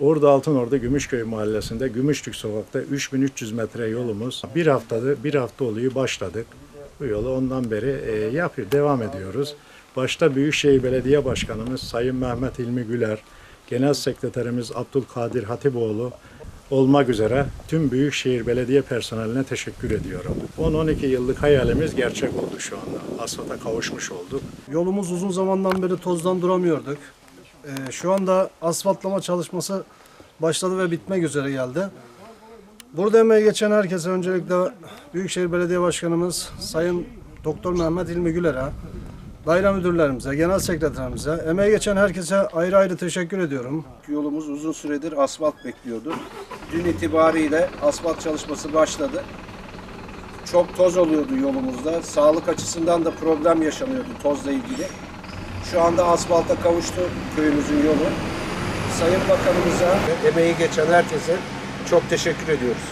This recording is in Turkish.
Ordu Altınordu Gümüşköy Mahallesi'nde Gümüşlük Sokak'ta 3300 metre yolumuz bir haftadır bir hafta oluyor başladık. Bu yolu ondan beri e, yapıyor, devam ediyoruz. Başta Büyükşehir Belediye Başkanımız Sayın Mehmet İlmi Güler, Genel Sekreterimiz Abdülkadir Hatipoğlu olmak üzere tüm Büyükşehir Belediye personeline teşekkür ediyorum. 10-12 yıllık hayalimiz gerçek oldu şu anda. Asfalta kavuşmuş olduk. Yolumuz uzun zamandan beri tozdan duramıyorduk. Ee, şu anda asfaltlama çalışması başladı ve bitmek üzere geldi. Burada emeği geçen herkese öncelikle Büyükşehir Belediye Başkanımız Sayın Doktor Mehmet İlmi Güler'e, daire müdürlerimize, genel sekreterimize, emeği geçen herkese ayrı ayrı teşekkür ediyorum. Yolumuz uzun süredir asfalt bekliyordu. Dün itibariyle asfalt çalışması başladı. Çok toz oluyordu yolumuzda. Sağlık açısından da problem yaşanıyordu tozla ilgili. Şu anda asfalta kavuştu köyümüzün yolu. Sayın Bakanımıza emeği geçen herkese çok teşekkür ediyoruz.